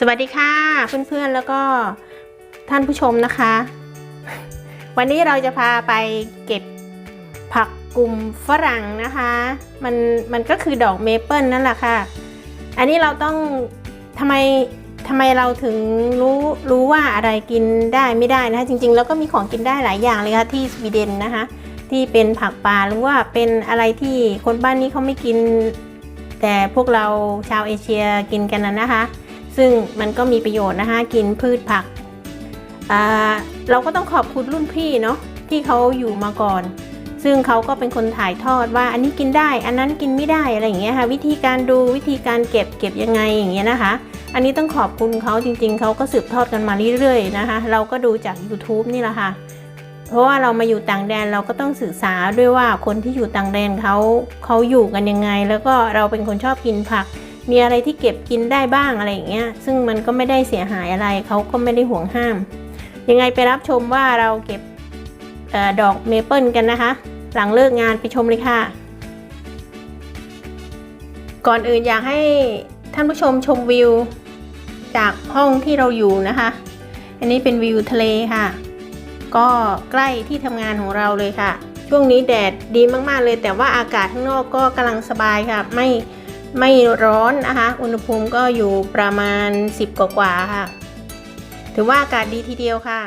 สวัสดีค่ะเพื่อนๆแล้วก็ท่านผู้ชมนะคะ วันนี้เราจะพาไปเก็บผักกลุ่มฝรั่งนะคะ มันมันก็คือดอกเมเปิลนั่นแหละค่ะ อันนี้เราต้องทำไมทำไมเราถึงรู้รู้ว่าอะไรกินได้ไม่ได้นะคะ จริงๆ แล้วก็มีของกินได้หลายอย่างเลยค่ะที่สวีเดนนะคะ ที่เป็นผักป่าหรือว่าเป็นอะไรที่คนบ้านนี้เขาไม่กิน แต่พวกเราชาวเอเชียกินกันนะนะคะ ซึ่งมันก็มีประโยชน์นะคะกินพืชผัก เราก็ต้องขอบคุณรุ่นพี่เนาะที่เขาอยู่มาก่อน ซึ่งเขาก็เป็นคนถ่ายทอดว่าอันนี้กินได้ อันนั้นกินไม่ได้อะไรอย่างเงี้ยค่ะ วิธีการดูวิธีการเก็บเก็บยังไงอย่างเงี้ยนะคะ อันนี้ต้องขอบคุณเขาจริง ๆเขาก็สืบทอดกันมาเรื่อยๆนะคะ เราก็ดูจาก YouTube นี่แหละค่ะ เพราะว่าเรามาอยู่ต่างแดนเราก็ต้องศึกษาด้วยว่าคนที่อยู่ต่างแดนเขาเขาอยู่กันยังไง แล้วก็เราเป็นคนชอบกินผัก มีอะไรที่เก็บกินได้บ้างอะไรอย่างเงี้ย ซึ่งมันก็ไม่ได้เสียหายอะไรเขาก็ไม่ได้ห่วงห้าม ยังไงไปรับชมว่าเราเก็บออดอกเมเปิลกันนะคะ หลังเลิกงานไปชมเลยค่ะ ก่อนอื่นอยากให้ท่านผู้ชมชมวิว จากห้องที่เราอยู่นะคะ อันนี้เป็นวิวทะเลค่ะ ก็ใกล้ที่ทำงานของเราเลยค่ะ ช่วงนี้แดดดีมากๆเลย แต่ว่าอากาศข้างนอกก็กำลังสบายค่ะ ไม่ ไม่ร้อนนะคะ อุณหภูมิก็อยู่ประมาณ 10 กว่าๆค่ะ ถือว่าอากาศดีทีเดียวค่ะ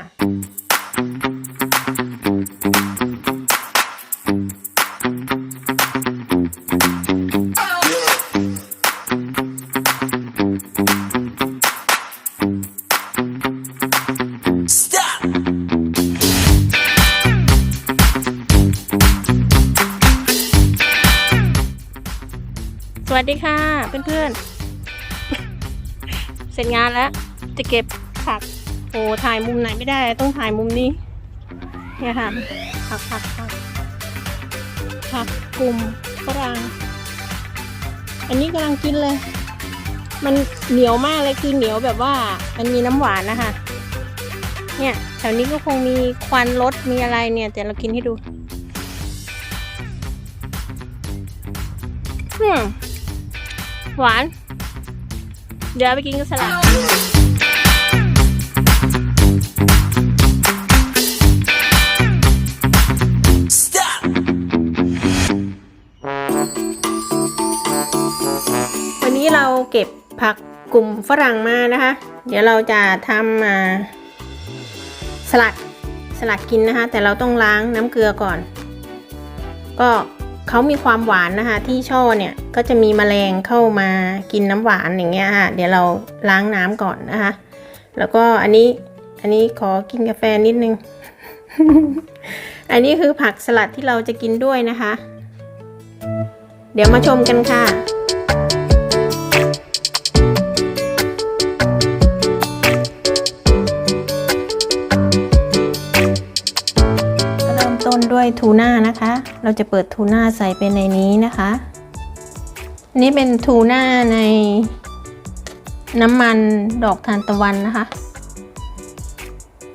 สวัสดีค่ะเพื่อนๆ เสร็จงานแล้ว จะเก็บผัก โอ้ถ่ายมุมไหนไม่ได้ต้องถ่ายมุมนี้ เนี่ยค่ะ ผักผักผักผักกลุ่มฝรั่งอันนี้กำลังกินเลย มันเหนียวมากเลยคือเหนียวแบบว่า มันมีน้ำหวานนะคะ เนี่ยแถวนี้ก็คงมีควันรถมีอะไรเนี่ยแต่เรากินให้ดูอืม หวาน เดี๋ยวไปกินกับสลัดวันนี้เราเก็บผักกลุ่มฝรั่งมานะคะ เดี๋ยวเราจะทำอ่าสลัดสลัดกินนะคะ แต่เราต้องล้างน้ำเกลือก่อน ก็ เขามีความหวานนะคะ ที่ช่อเนี่ยก็จะมีแมลงเข้ามากินน้ำหวานอย่างเงี้ยค่ะเดี๋ยวเราล้างน้ำก่อนนะคะ แล้วก็อันนี้อันนี้ขอกินกาแฟนิดนึง อันนี้คือผักสลัดที่เราจะกินด้วยนะคะ เดี๋ยวมาชมกันค่ะเริ่มต้นด้วยทูน่านะคะ เราจะเปิดทูน่าใส่ไปในนี้นะคะ นี่เป็นทูน่าในน้ำมันดอกทานตะวันนะคะ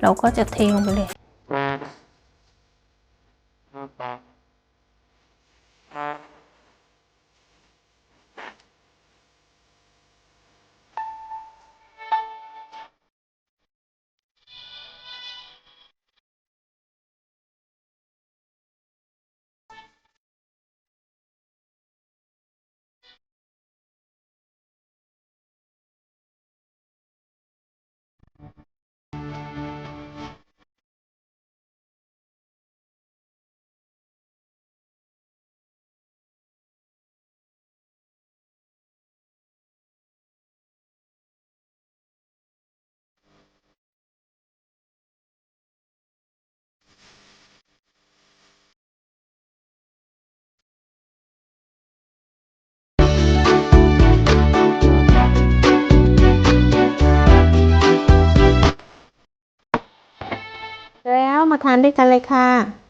เราก็จะเทลงไปเลย มาทานด้วยกันเลยค่ะ